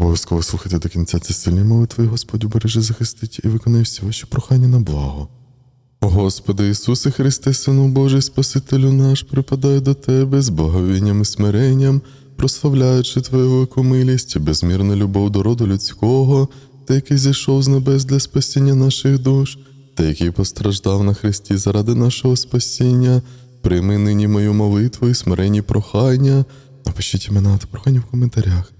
Обов'язково слухайте до кінця ці сильні молитви, Господь береже захистить і виконає всі ваші прохання на благо. Господи Ісусе Христе, Сину Божий, Спасителю наш, припадаю до Тебе з благовінням і смиренням, прославляючи Твою велику милість безмірну любов до роду людського, Ти, який зійшов з небес для спасіння наших душ, Ти, який постраждав на Христі заради нашого спасіння, прийми нині мою молитву і смиренні прохання. Напишіть імена та прохання в коментарях.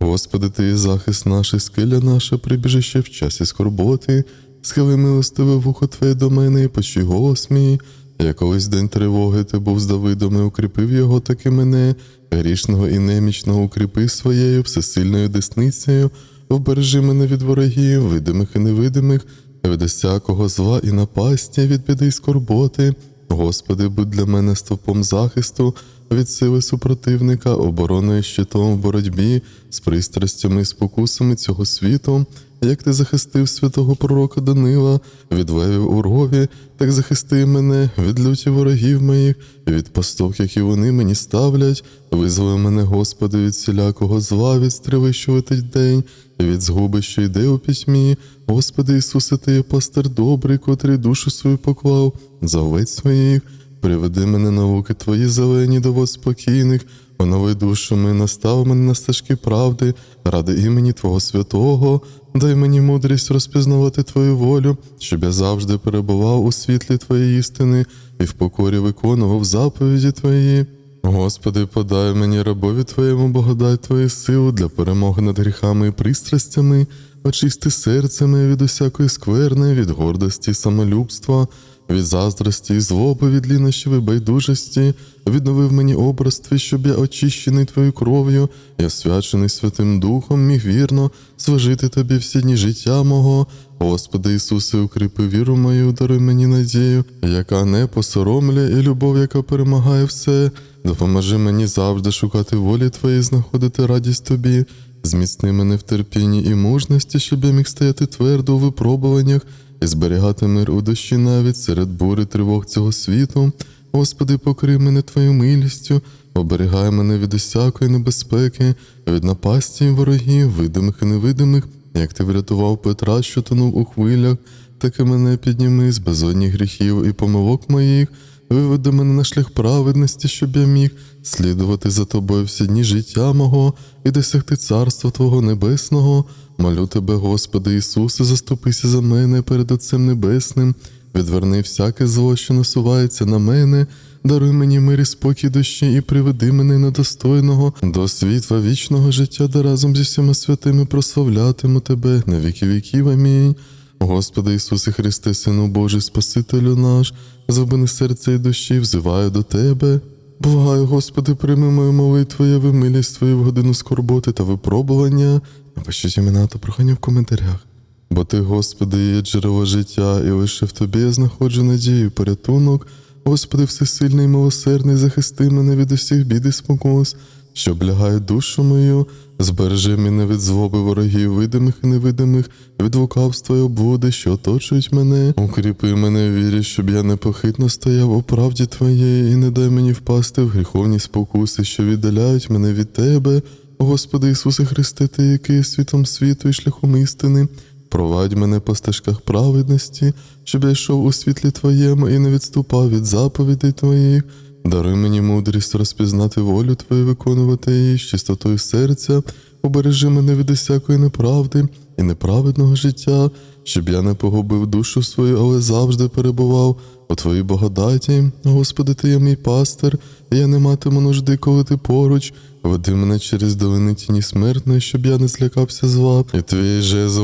Господи, Ти захист наш, і скеля наша, прибіжище в часі скорботи, схили милостиве вухо Твоє до мене і почуй голос мій. Я день тривоги ти був з Давидом і укріпив його, так і мене, грішного і немічного укріпи своєю всесильною десницею, вбережи мене від ворогів, видимих і невидимих, від усякого зла і напасті, від біди й скорботи. Господи, будь для мене стовпом захисту від сили супротивника, обороною щитом в боротьбі з пристрастями і спокусами цього світу. Як ти захистив святого пророка Данила від левів у рові, так захисти мене від люті ворогів моїх, від пасток, які вони мені ставлять. Визволи мене, Господи, від всілякого зла, від летить день, від згуби, що йде у пітьмі. Господи Ісусе, ти є пастир добрий, котрий душу свою поклав за овець своїх. Приведи мене науки твої зелені до вод спокійних, онови душу ми, настав мене на стежки правди, ради імені Твого святого, дай мені мудрість розпізнавати Твою волю, щоб я завжди перебував у світлі Твоєї істини і в покорі виконував заповіді Твої. Господи, подай мені рабові Твоєму благодать Твою силу для перемоги над гріхами і пристрастями, очисти серце моє від усякої скверни, від гордості самолюбства, від заздрості злоби, від лінощів і байдужості, відновив мені образ твій, щоб я очищений твоєю кров'ю і освячений Святим Духом, міг вірно служити тобі всі дні життя мого. Господи Ісусе, укріпи віру мою, даруй мені надію, яка не посоромлює, і любов, яка перемагає все. Допоможи мені завжди шукати волі Твої, знаходити радість Тобі. Зміцни мене в терпінні і мужності, щоб я міг стояти твердо у випробуваннях і зберігати мир у душі навіть серед бури тривог цього світу. Господи, покрий мене Твоєю милістю, оберігай мене від усякої небезпеки, від напасті ворогів, видимих і невидимих, як ти врятував Петра, що тонув у хвилях, так і мене підніми з безодніх гріхів і помилок моїх. Виведи мене на шлях праведності, щоб я міг слідувати за тобою всі дні життя мого і досягти царства Твого Небесного. Молю тебе, Господи Ісусе, заступися за мене перед Отцем Небесним, відверни всяке зло, що насувається на мене, даруй мені мир і спокій душі і приведи мене недостойного до світла вічного життя, де разом зі всіма святими прославлятиму тебе на віки віків. Амінь. Господи Ісусе Христе, Сину Божий, Спасителю наш, зубини серця і душі, взиваю до Тебе. Благаю, Господи, прийми мою молитву, яви милість Твою в годину скорботи та випробування. Напишіть імена та прохання в коментарях. Бо Ти, Господи, є джерело життя, і лише в Тобі я знаходжу надію, порятунок. Господи, всесильний і милосердний, захисти мене від усіх бід і спокус, що облягають душу мою, збережи мене від злоби ворогів, видимих і невидимих, від лукавства й облуди, що оточують мене, укріпи мене в вірі, щоб я непохитно стояв у правді Твоєї, і не дай мені впасти в гріховні спокуси, що віддаляють мене від Тебе. Господи Ісусе Христе, Ти, який світом світу і шляхом істини. Провадь мене по стежках праведності, щоб я йшов у світлі Твоєму і не відступав від заповідей Твоїх. Даруй мені мудрість розпізнати волю Твою, виконувати її з чистотою серця, убережи мене від усякої неправди і неправедного життя, щоб я не погубив душу свою, але завжди перебував у Твоїй благодаті. Господи, Ти є мій пастир, і я не матиму нужди, коли ти поруч. Веди мене через долини тіні смертної, щоб я не злякався зла, і твій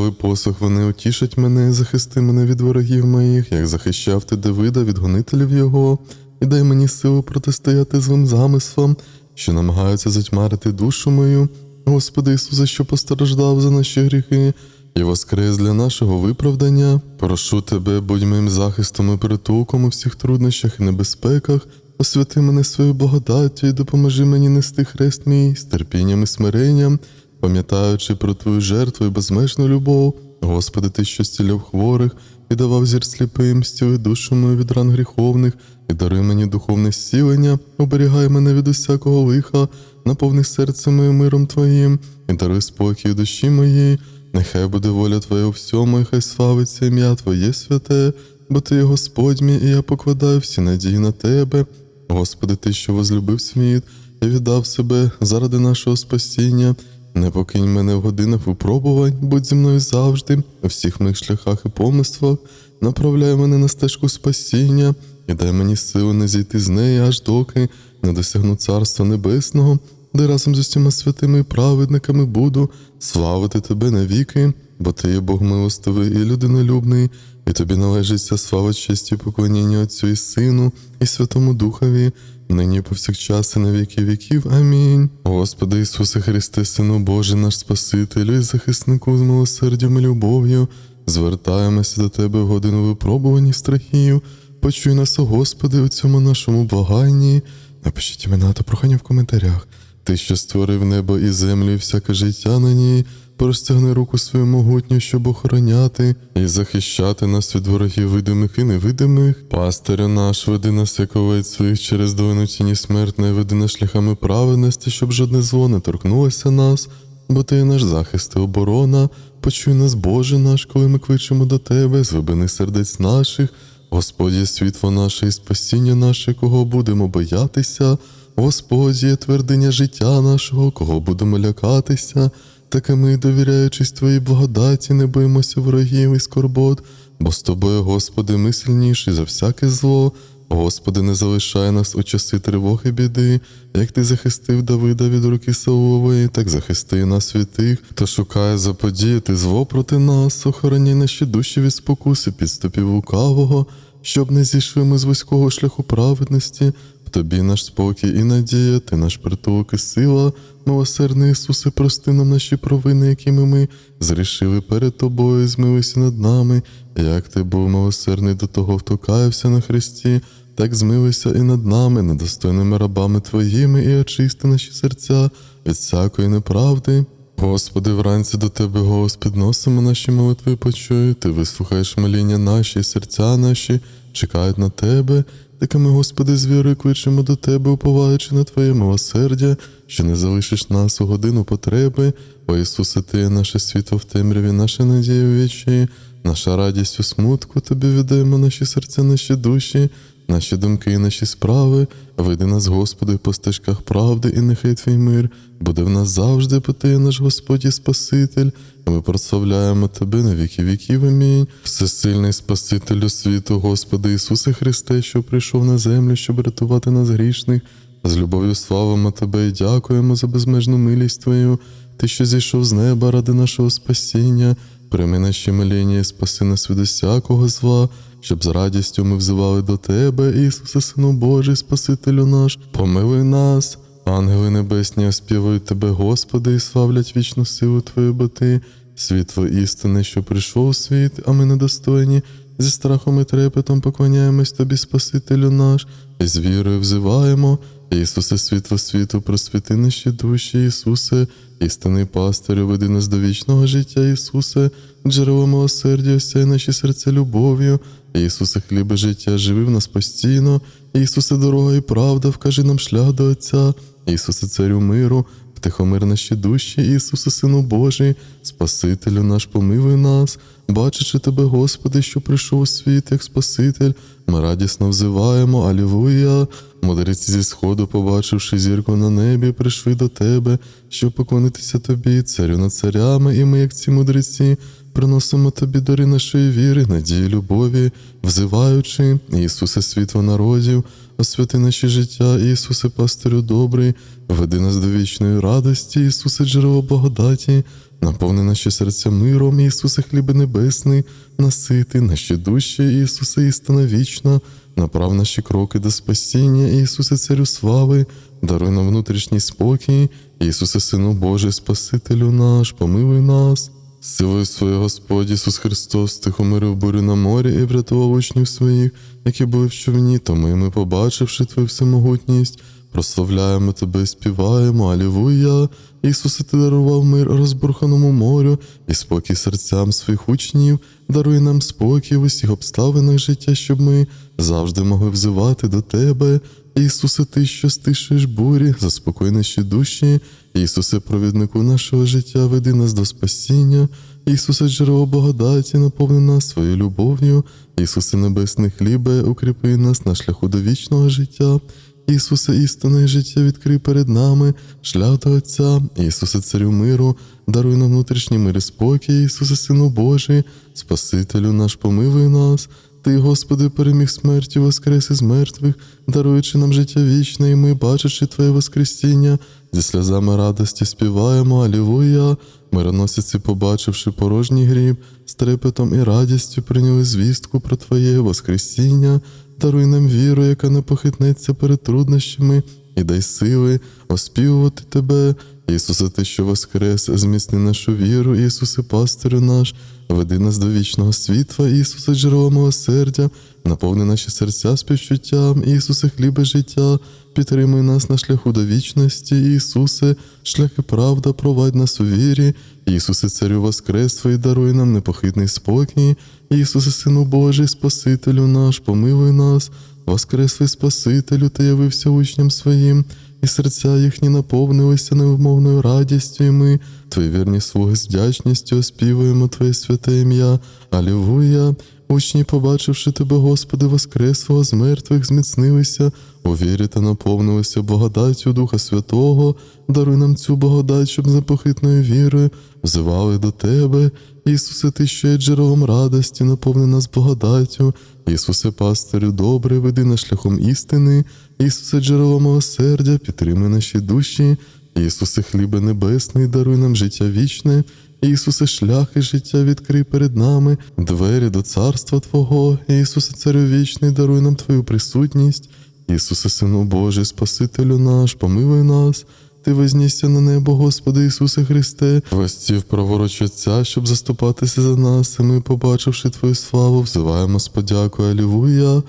і посох вони утішать мене, захисти мене від ворогів моїх, як захищав ти Давида від гонителів його, і дай мені силу протистояти злим замислам, що намагаються затьмарити душу мою. Господи Ісусе, що постраждав за наші гріхи, і воскрес для нашого виправдання. Прошу тебе, будь моїм захистом і притулком у всіх труднощах і небезпеках. Освяти мене своєю благодаттю і допоможи мені нести хрест мій з терпінням і смиренням, пам'ятаючи про твою жертву і безмежну любов, Господи, Ти, що зціляв хворих і давав зір сліпим, стіли душу мою від ран гріховних, і даруй мені духовне зцілення, оберігай мене від усякого лиха, наповни серце моє миром Твоїм, і даруй спокій душі моїй. Нехай буде воля Твоя у всьому, і хай славиться ім'я Твоє святе, бо Ти є Господь мій, і я покладаю всі надії на Тебе. Господи, Ти, що возлюбив світ і віддав себе заради нашого спасіння. Не покинь мене в годинах випробувань, будь зі мною завжди, у всіх моїх шляхах і помислах, направляй мене на стежку спасіння і дай мені сили не зійти з неї, аж доки не досягну Царства Небесного, де разом з усіма святими і праведниками буду славити тебе навіки, бо ти є Бог милостивий і людинолюбний, і тобі належить вся слава, честь і поклоніння Отцю і Сину, і Святому Духові, нині повсякчас і на віки віків. Амінь. Господи Ісусе Христе, Сину Божий, наш Спасителю і захиснику з милосердям і любов'ю, звертаємося до Тебе в годину випробувань і страхів. Почуй нас, о Господи, у цьому нашому благанні. Напишіть імена та прохання в коментарях. Ти, що створив небо і землю, і всяке життя на ній, простягни руку свою могутню, щоб охороняти і захищати нас від ворогів видимих і невидимих. Пастирю наш, веди нас, як овець своїх через долину тіні смертної, веди нас шляхами праведності, щоб жодне зло не торкнулося нас, бо ти є наш захист і оборона. Почуй нас, Боже наш, коли ми кличемо до Тебе, з глибини сердець наших. Господь світло наше і спасіння наше, кого будемо боятися. Господь є твердиня життя нашого, кого будемо лякатися. Таке ми, довіряючись Твоїй благодаті, не боїмося ворогів і скорбот, бо з тобою, Господи, ми сильніші за всяке зло. Господи, не залишай нас у часи тривоги біди, як ти захистив Давида від руки Саулової, так захисти нас від тих, хто шукає заподіяти зло проти нас, охороняй наші душі від спокуси, підступів лукавого, щоб не зійшли ми з вузького шляху праведності. Тобі наш спокій і надія, ти наш притулок і сила, милосердний Ісусе, прости нам наші провини, якими ми зрішили перед тобою, змилися над нами, як ти був милосердний до того, хто каявся на Христі, так змилися і над нами, недостойними рабами Твоїми, і очисти наші серця від всякої неправди. Господи, вранці до Тебе, голос підносимо наші молитви почуй, Ти вислухаєш моління наші, і серця наші чекають на Тебе. Таке ми, Господи, з вірою кличемо до Тебе, уповаючи на Твоє милосердя, що не залишиш нас у годину потреби. О Ісусе, Ти наше світло в темряві, наша надія у вічі, наша радість у смутку, Тобі віддаємо наші серця, наші душі, наші думки і наші справи. Веди нас, Господи, по стежках правди, і нехай Твій мир буде в нас завжди, бо Ти наш Господь і Спаситель. І Ми прославляємо Тебе на віки віків. Амінь. Всесильний Спасителю світу, Господи Ісусе Христе, що прийшов на землю, щоб рятувати нас грішних. З любов'ю славимо Тебе і дякуємо за безмежну милість Твою, Ти, що зійшов з неба ради нашого спасіння, прийми наші моління і спаси нас від усякого зла, щоб з радістю ми взивали до Тебе, Ісусе, Сину Божий, Спасителю наш, помилуй нас. Ангели небесні оспівують Тебе, Господи, і славлять вічну силу Твою, бо Ти, світло істини, що прийшов у світ, а ми недостойні. Зі страхом і трепетом поклоняємось Тобі, Спасителю наш, і з вірою взиваємо. Ісусе, світло світу, просвіти наші душі, Ісусе, істинний пастирю, веди нас до вічного життя, Ісусе, джерело милосердя, осяй наші серця любов'ю. Ісусе, хлібе життя, живи в нас постійно. Ісусе, дорога і правда, вкажи нам шлях до Отця. Ісусе, царю миру, втихомир наші душі, Ісусе, Сину Божий, Спасителю наш, помилуй нас, бачачи Тебе, Господи, що прийшов у світ, як Спаситель, ми радісно взиваємо, Алілуя. Мудреці зі сходу, побачивши зірку на небі, прийшли до Тебе, щоб поклонитися Тобі, царю над царями, і ми, як ці мудреці, приносимо Тобі дари нашої віри, надії, любові, взиваючи, Ісусе, світло народів, освяти наші життя, Ісусе, пастирю добрий, веди нас до вічної радості, Ісусе, джерело благодаті, наповни наші серця миром, Ісусе, хлібе небесний, насити наші душі, Ісусе, істина вічна, направ наші кроки до спасіння, Ісусе, Царю слави, даруй нам внутрішній спокій, Ісусе, Сину Божий, Спасителю наш, помилуй нас. Силою своєю Господь Ісус Христос тихомирив бурю на морі і врятував учнів своїх, які були в човні, тому і ми, побачивши Твою всемогутність, прославляємо тебе, співаємо, Алілуя. Ісусе, ти дарував мир розбурханому морю і спокій серцям своїх учнів, даруй нам спокій в усіх обставинах життя, щоб ми завжди могли взивати до тебе. Ісусе, ти, що стишуєш бурі, заспокой наші душі. Ісусе, провіднику нашого життя, веди нас до спасіння. Ісусе, джерело благодаті, наповни нас своєю любов'ю. Ісусе, небесний хлібе, укріпи нас на шляху до вічного життя. Ісусе, істинне життя відкрий перед нами, шлях до Отця, Ісусе, Царю миру, даруй нам внутрішній мир і спокій, Ісусе, Сину Божий, Спасителю наш, помилуй нас. Ти, Господи, переміг смерті, воскрес із мертвих, даруючи нам життя вічне, і ми, бачачи Твоє Воскресіння, зі сльозами радості співаємо, Алілуя. Мироносиці, побачивши порожній гріб, з трепетом і радістю прийняли звістку про Твоє Воскресіння, даруй нам віру, яка не похитнеться перед труднощами, і дай сили оспівувати Тебе. Ісусе, Ти, що воскрес, зміцни нашу віру, Ісусе, пастирю наш, веди нас до вічного світла, Ісусе, джерело милосердя, наповни наші серця співчуттям, Ісусе, хлібе життя, підтримуй нас на шляху до вічності, Ісусе, шлях і правда, провадь нас у вірі, Ісусе, Царю Воскресва і даруй нам непохитний спокій, Ісусе, Сину Божий, Спасителю наш, помилуй нас, Воскреслий Спасителю, Ти явився учням своїм, і серця їхні наповнилися невмовною радістю, і ми, Твої вірні слуги з вдячністю, оспівуємо Твоє святе ім'я. Алілуя! Учні, побачивши тебе, Господи, Воскреслого з мертвих, зміцнилися, у вірі та наповнилися благодаттю Духа Святого, даруй нам цю благодать, щоб непохитною вірою взивали до Тебе. Ісусе, Ти, що є джерелом радості, наповни нас благодаттю. Ісусе, пастирю добрий, веди нас шляхом істини. Ісусе, джерело милосердя, підтримуй наші душі. Ісусе, хлібе небесний, даруй нам життя вічне. Ісусе, шляхи життя відкрий перед нами, двері до царства Твого. Ісусе, Царю вічний, даруй нам Твою присутність. Ісусе, Сину Божий, Спасителю наш, помилуй нас. Ти вознісся на небо, Господи Ісусе Христе, вестів праворуч щоб заступатися за нас, і ми, побачивши Твою славу, взиваємо з подякою, Алілуя.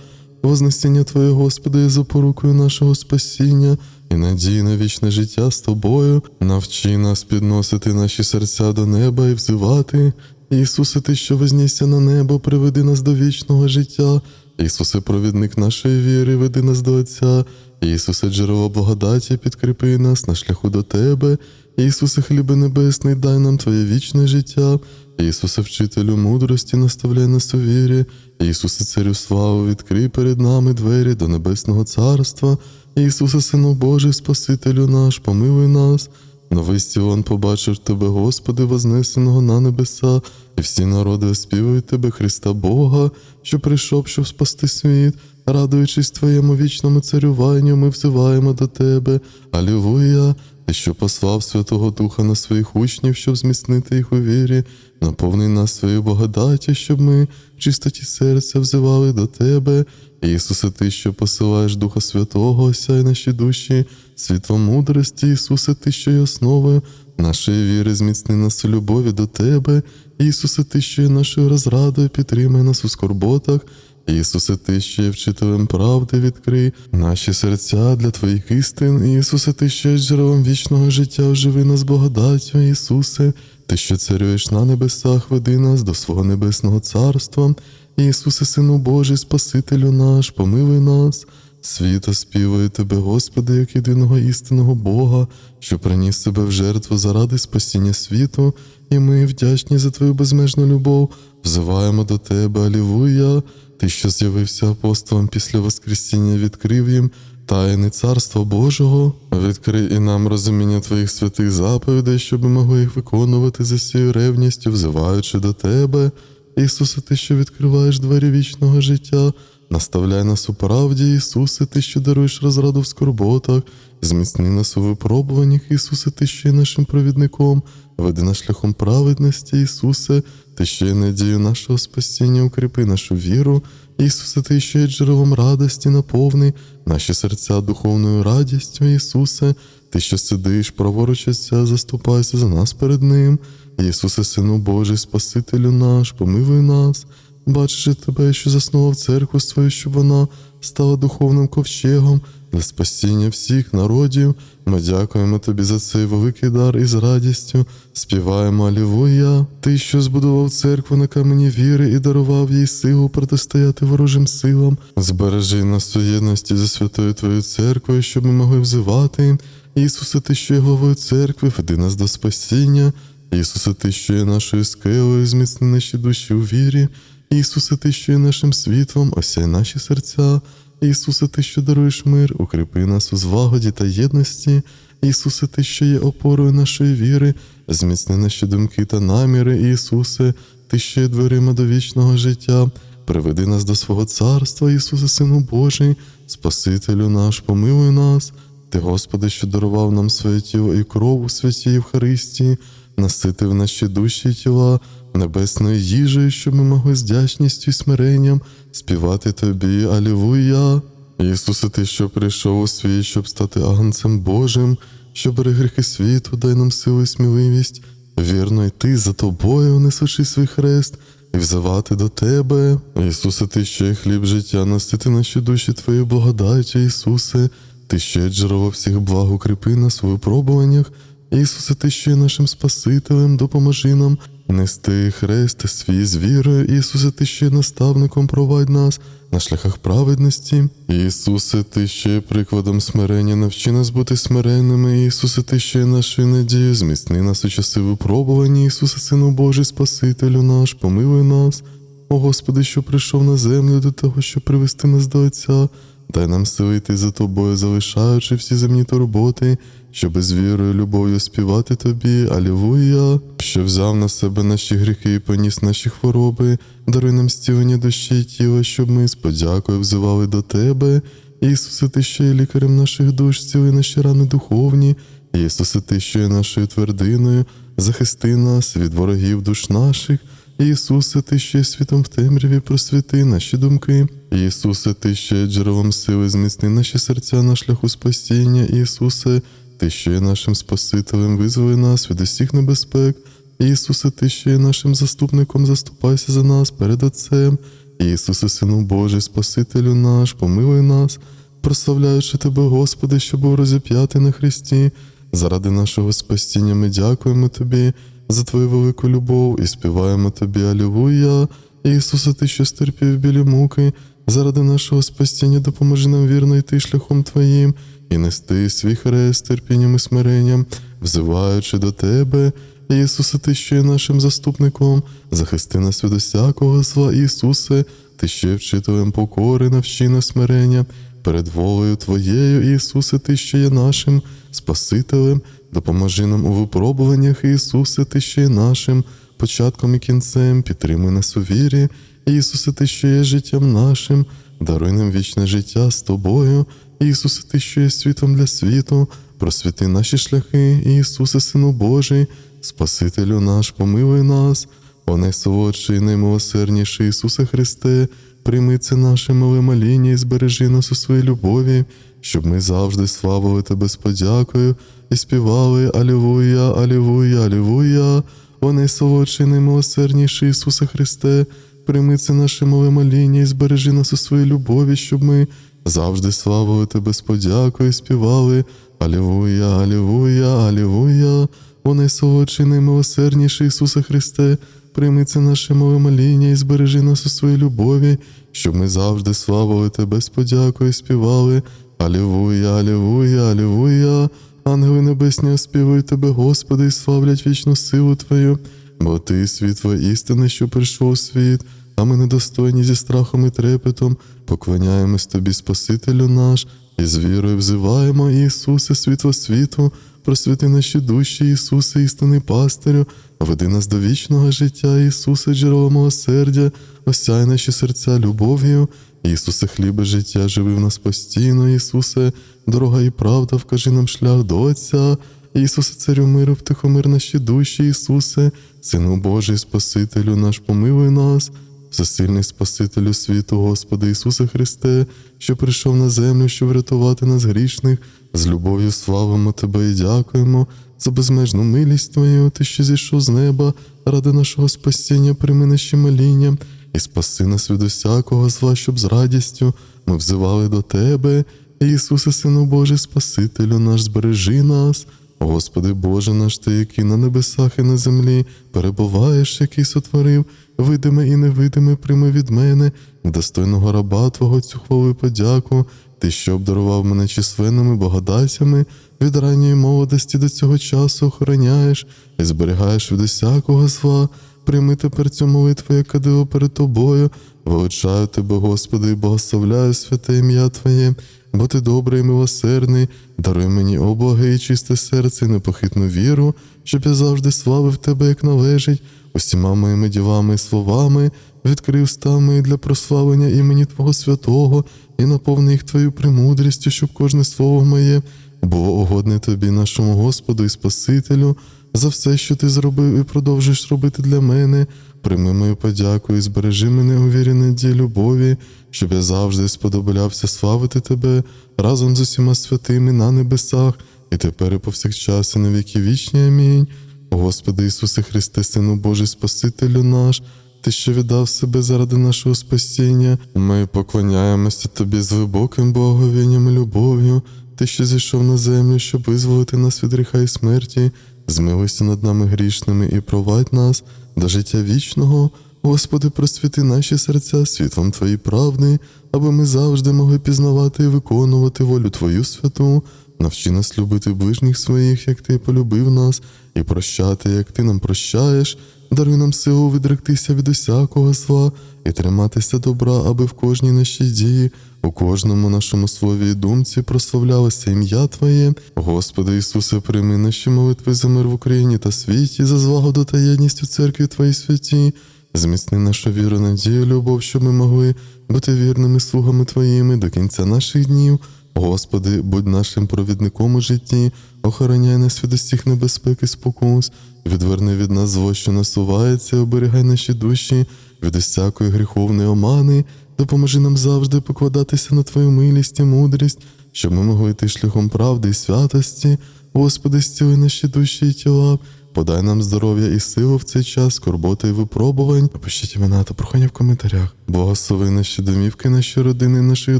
Вознесіння Твоє, Господи, є запорукою нашого спасіння і надії на вічне життя з Тобою. Навчи нас підносити наші серця до неба і взивати. Ісусе, Ти, що вознісся на небо, приведи нас до вічного життя. Ісусе, провідник нашої віри, веди нас до Отця. Ісусе, джерело благодаті, підкріпи нас на шляху до Тебе. Ісусе, хлібе небесний, дай нам Твоє вічне життя. Ісусе, вчителю мудрості, наставляй нас у вірі. Ісусе, царю славу, відкрий перед нами двері до Небесного Царства. Ісусе, Сину Божий, Спасителю наш, помилуй нас. Новий Сіон побачив Тебе, Господи, вознесеного на небеса, і всі народи оспівують Тебе, Христа Бога, що прийшов, щоб спасти світ. Радуючись Твоєму вічному царюванню, ми взиваємо до Тебе. Алілуя! Що послав Святого Духа на своїх учнів, щоб зміцнити їх у вірі, наповни нас своєю благодаттю, щоб ми в чистоті серця взивали до Тебе. Ісусе, Ти, що посилаєш Духа Святого, осяй наші душі, світло мудрості, Ісусе, Ти, що є основою нашої віри, зміцни нас у любові до Тебе. Ісусе, Ти, що є нашою розрадою, підтримай нас у скорботах. Ісусе, Ти, що є вчителем правди, відкрий наші серця для Твоїх істин. Ісусе, Ти, ще є джерелом вічного життя, оживи нас благодаттю, Ісусе, Ти, що царюєш на небесах, веди нас до свого небесного царства. Ісусе, Сину Божий, Спасителю наш, помилуй нас. Світ оспівує Тебе, Господи, як єдиного істинного Бога, що приніс себе в жертву заради спасіння світу, і ми, вдячні за Твою безмежну любов, взиваємо до Тебе, Алілуя. Ти, що з'явився апостолом після Воскресіння, відкрив їм тайни Царства Божого, відкрий і нам розуміння Твоїх святих заповідей, щоб ми могли їх виконувати за всією ревністю, взиваючи до Тебе. Ісусе, Ти, що відкриваєш двері вічного життя, наставляй нас у правді, Ісусе, Ти, що даруєш розраду в скорботах, зміцни нас у випробуваннях, Ісусе, Ти, що є нашим провідником, веди нас шляхом праведності, Ісусе, Ти, що є надією нашого спасіння, укріпи нашу віру. Ісусе, Ти, що є джерелом радості, наповни наші серця духовною радістю, Ісусе, Ти, що сидиш, праворуч заступайся за нас перед Ним. Ісусе, Сину Божий, Спасителю наш, помилуй нас, бачиш тебе, що заснував церкву свою, щоб вона стала духовним ковчегом для спасіння всіх народів. Ми дякуємо тобі за цей великий дар і з радістю співаємо Алілуя. Ти, що збудував церкву на камені віри і дарував їй силу протистояти ворожим силам. Збережи нас у єдності за святою Твоєю церквою, щоб ми могли взивати. Ісусе, ти, що є главою церкви, веди нас до спасіння. Ісусе, ти, що є нашою скелею, зміцни наші душі у вірі. Ісусе, ти, що є нашим світлом, осяй наші серця. Ісусе, ти, що даруєш мир, укріпи нас у звагоді та єдності. Ісусе, ти, що є опорою нашої віри, зміцни наші думки та наміри. Ісусе, ти, що є дверима до вічного життя. Приведи нас до свого царства, Ісусе, Сину Божий, Спасителю наш, помилуй нас. Ти, Господи, що дарував нам своє тіло і кров у святій Євхаристії, наситив наші душі і тіла небесною їжею, щоб ми могли з вдячністю і смиренням співати Тобі, Алілуя. Ісусе, Ти, що прийшов у світ, щоб стати агнцем Божим, що бере гріхи світу, дай нам силу і сміливість, вірно йти за тобою, несучи свій хрест, і взивати до Тебе. Ісусе, Ти, що є хліб життя, носити наші душі Твоєю благодаттю, Ісусе, Ти, що є джерело всіх благ, укріпи нас у випробуваннях. Ісусе, Ти, що є нашим Спасителем, допоможи нам нести хрест свій з вірою. Ісусе, Ти, що є наставником, провадь нас на шляхах праведності. Ісусе, Ти, що є прикладом смирення, навчи нас бути смиренними. Ісусе, Ти, що є нашою надією, зміцни нас у часи випробування. Ісусе, Сину Божий, Спасителю наш, помилуй нас. О Господи, що прийшов на землю до того, щоб привести нас до Отця. Дай нам сили йти за тобою, залишаючи всі земні турботи, щоби з вірою, любов'ю співати тобі, Алілуя, що взяв на себе наші гріхи і поніс наші хвороби, даруй нам стілення душі і тіла, щоб ми з подякою взивали до тебе. Ісусе, ти що є лікарем наших душ, ціли наші рани духовні. Ісусе, ти що є нашою твердиною, захисти нас від ворогів душ наших. Ісусе, ти що є світом в темряві, просвіти наші думки. Ісусе, ти що є джерелом сили, зміцни наші серця на шляху спасіння. Ісусе, ти що є нашим Спасителем, визволи нас від усіх небезпек. Ісусе, ти що є нашим заступником, заступайся за нас перед Отцем. Ісусе, Сину Божий, Спасителю наш, помилуй нас, прославляючи Тебе, Господи, що був розіп'ятий на Христі. Заради нашого спасіння ми дякуємо Тобі за Твою велику любов і співаємо Тобі Алілуя. Ісусе, Ти, що стерпів білі муки, заради нашого спасіння допоможи нам вірно йти шляхом Твоїм і нести свій хрест терпінням і смиренням, взиваючи до Тебе. Ісусе, Ти, що є нашим заступником, захисти нас від усякого зла, Ісусе, Ти є вчителем покори, навчи нас смирення, перед волею Твоєю, Ісусе, Ти, що є нашим Спасителем, допоможи нам у випробуваннях, Ісусе, Ти, що є нашим початком і кінцем, підтримуй нас у вірі, Ісусе, Ти, що є життям нашим, даруй нам вічне життя з Тобою, Ісусе, Ти, що є світом для світу, просвіти наші шляхи, Ісусе, Сину Божий, Спасителю наш, помилуй нас, о найсолодший, наймилосердніший Ісусе Христе, прийми це наше миле моління і збережи нас у своїй любові, щоб ми завжди славили Тебе з подякою і співали Алілуя, Алілуя, Алілуя, о найсолодший, наймилосердніший Ісусе Христе, прийми це наше миле моління і збережи нас у своїй любові, щоб ми завжди славили Тебе з подякою співали Алілуя, Алілуя, Алілуя, о найсолодший, наймилосердніший Ісусе Христе, прийми це наше мове моління і збережи нас у своїй любові, щоб ми завжди славили Тебе з подякою співали. Алілуя, Алілуя, Алілуя. Ангели небесні оспівують Тебе, Господи, і славлять вічну силу Твою, бо Ти світло істини, що прийшов у світ, а ми недостойні зі страхом і трепетом, поклоняємось Тобі, Спасителю наш, і з вірою взиваємо, Ісусе, світло світу, просвіти наші душі, Ісусе, істинний пастирю, веди нас до вічного життя, Ісусе, джерело милосердя, осяй наші серця любов'ю. Ісусе, хлібе життя, живи в нас постійно, Ісусе, дорога і правда, вкажи нам шлях до Отця. Ісусе, царю миру, втихомир наші душі, Ісусе, Сину Божий, Спасителю наш, помилуй нас, всесильний Спасителю світу, Господи Ісусе Христе, що прийшов на землю, щоб врятувати нас грішних, з любов'ю славимо Тебе і дякуємо за безмежну милість Твою, Ти, що зійшов з неба, ради нашого спасіння, прийми наші моління, і спаси нас від усякого зла, щоб з радістю ми взивали до Тебе. Ісусе, Сину Божий, Спасителю наш, збережи нас. Господи Боже наш, Ти, який на небесах і на землі перебуваєш, який сотворив, видиме і невидиме, прийми від мене, достойного раба Твого цю хвалу і подяку, Ти, що обдарував мене численними благодатями, від ранньої молодості до цього часу охороняєш і зберігаєш від усякого зла. Прийми тепер цю молитву, яка диво перед тобою. Величаю тебе, Господи, і благословляю святе ім'я Твоє, бо ти добрий і милосердний, даруй мені облаги і чисте серце, і непохитну віру, щоб я завжди славив тебе, як належить, усіма моїми ділами і словами, відкрив стами для прославлення імені Твого святого і наповни їх Твою премудрістю, щоб кожне слово моє було угодне тобі, нашому Господу і Спасителю, за все, що ти зробив і продовжуєш робити для мене. Прийми мою подяку і збережи мене у вірі надії любові, щоб я завжди сподобалявся славити тебе разом з усіма святими на небесах, і тепер і повсякчас, і на віки вічні. Амінь. Господи Ісусе Христе, Сину Божий, Спасителю наш. Ти, що віддав себе заради нашого спасіння, ми поклоняємося тобі з глибоким благовінням і любов'ю. Ти, що зійшов на землю, щоб визволити нас від гріха і смерті, змилуйся над нами грішними і провадь нас до життя вічного. Господи, просвіти наші серця світлом Твої правди, аби ми завжди могли пізнавати і виконувати волю Твою святу. Навчи нас любити ближніх своїх, як Ти полюбив нас, і прощати, як Ти нам прощаєш. Даруй нам силу відректися від усякого зла і триматися добра, аби в кожній нашій дії, у кожному нашому слові і думці прославлялося ім'я Твоє. Господи Ісусе, прийми наші молитви за мир в Україні та світі, за злагоду та єдність у церкві Твоїй святі. Зміцни нашу віру, надію, любов, щоб ми могли бути вірними слугами Твоїми до кінця наших днів. Господи, будь нашим провідником у житті, охороняй нас від усіх небезпек і спокус, відверни від нас зло, що насувається, оберігай наші душі від усякої гріховної омани, допоможи нам завжди покладатися на Твою милість і мудрість, щоб ми могли йти шляхом правди і святості. Господи, зціли наші душі і тіла, подай нам здоров'я і силу в цей час, скорботи і випробувань. Напишіть імена та прохання в коментарях. Благослови наші домівки, наші родини, наших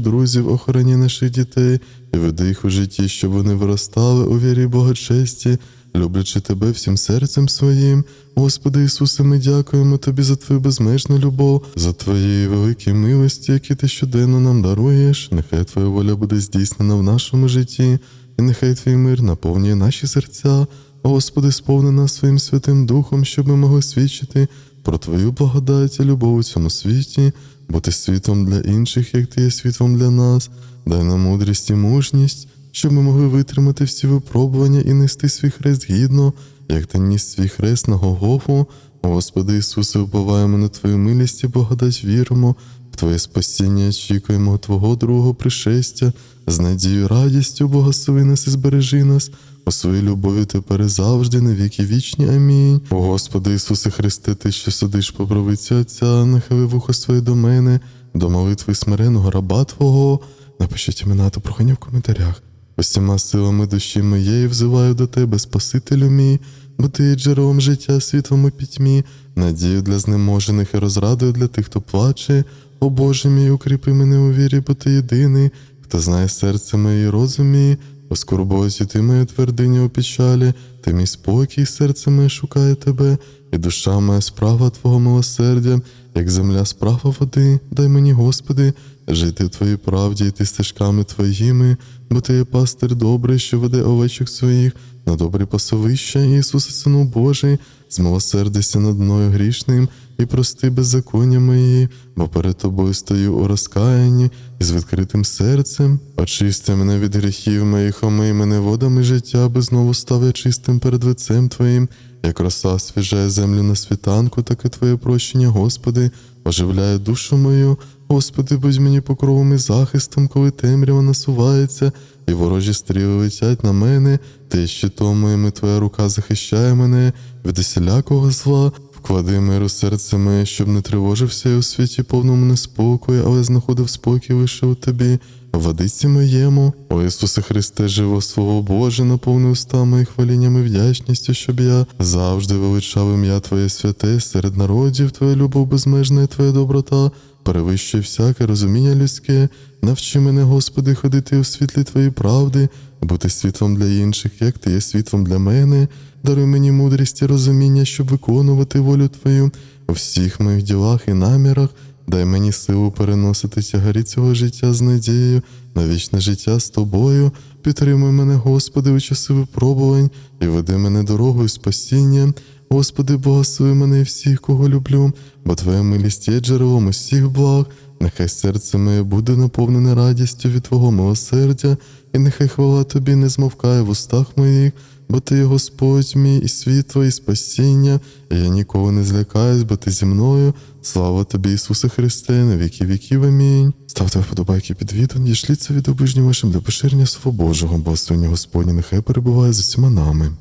друзів, охороні наших дітей і веди їх у житті, щоб вони виростали у вірі і благочесті, люблячи тебе всім серцем своїм. Господи Ісусе, ми дякуємо Тобі за Твою безмежну любов, за Твої великі милості, які ти щоденно нам даруєш. Нехай Твоя воля буде здійснена в нашому житті, і нехай Твій мир наповнює наші серця. Господи, сповни нас своїм святим Духом, щоб ми могли свідчити про Твою благодать і любов у цьому світі, бути світом для інших, як Ти є світлом для нас. Дай нам мудрість і мужність, щоб ми могли витримати всі випробування і нести свій хрест гідно, як ти ніс свій хрест на Голгофу. Господи Ісусе, вбиваємо на Твою милість і благодать віримо, в Твоє спасіння очікуємо Твого другого пришестя, з надією, радістю, благослови нас і збережи нас. У своїй любові тепер і завжди, на віки вічні. Амінь. О Господи Ісусе Христе, Ти, що сидиш по правиці Отця, нахили вухо своє до мене, до молитви смиреного раба Твого. Напишіть імена та прохання в коментарях. Усіма силами душі моєї взиваю до Тебе, Спасителю мій, бо Ти є джерелом життя, світлом у пітьмі, надію для знеможених і розрадою для тих, хто плаче. О Боже мій, укріпи мене у вірі, бо Ти єдиний, хто знає серце моє і розум скорботі ти моя твердиня у печалі, ти мій спокій, серце моє шукає тебе, і душа моя справа Твого милосердя, як земля справа води, дай мені, Господи, жити в Твоїй правді, йти стежками Твоїми, бо Ти є пастир добрий, що веде овечок своїх на добрі пасовища, Ісусе, Сину Божий, змилосердися над мною грішним і прости беззаконня мої, бо перед тобою стою у розкаянні і з відкритим серцем. Очисти мене від гріхів моїх, омий мене водами життя, аби знову став я чистим перед лицем Твоїм. Як роса освіжає землю на світанку, так і Твоє прощення, Господи, оживляє душу мою. Господи, будь мені покровом і захистом, коли темрява насувається, і ворожі стріли летять на мене, ти щитом моїм, і Твоя рука захищає мене від усілякого зла. Вклади мир у серце моє, щоб не тривожився я у світі повному неспокою, але знаходив спокій лише у тобі. Владиці моєму, о Ісусе Христе, живо Слово Боже, наповни устами і хвалінням і вдячністю, щоб я завжди величав ім'я Твоє святе серед народів, Твоя любов безмежна і Твоя доброта, перевищує всяке розуміння людське. Навчи мене, Господи, ходити у світлі Твоєї правди, бути світлом для інших, як Ти є світлом для мене. Даруй мені мудрість і розуміння, щоб виконувати волю Твою у всіх моїх ділах і намірах. Дай мені силу переносити тягарі цього життя з надією на вічне життя з тобою. Підтримуй мене, Господи, у часи випробувань і веди мене дорогою спасіння. Господи, благослови мене і всіх, кого люблю, бо Твоя милість є джерелом усіх благ. Нехай серце моє буде наповнене радістю від Твого милосердя, і нехай хвала Тобі не змовкає в устах моїх, бо Ти є Господь мій і світло, і спасіння, і я ніколи не злякаюсь, бо Ти зі мною. Слава Тобі, Ісусе Христе, на віки віків. Амінь. Ставте вподобайки під відео, дішліться від обижні вашим для поширення Слова Божого, благословення Господні, нехай перебуває з усіма нами.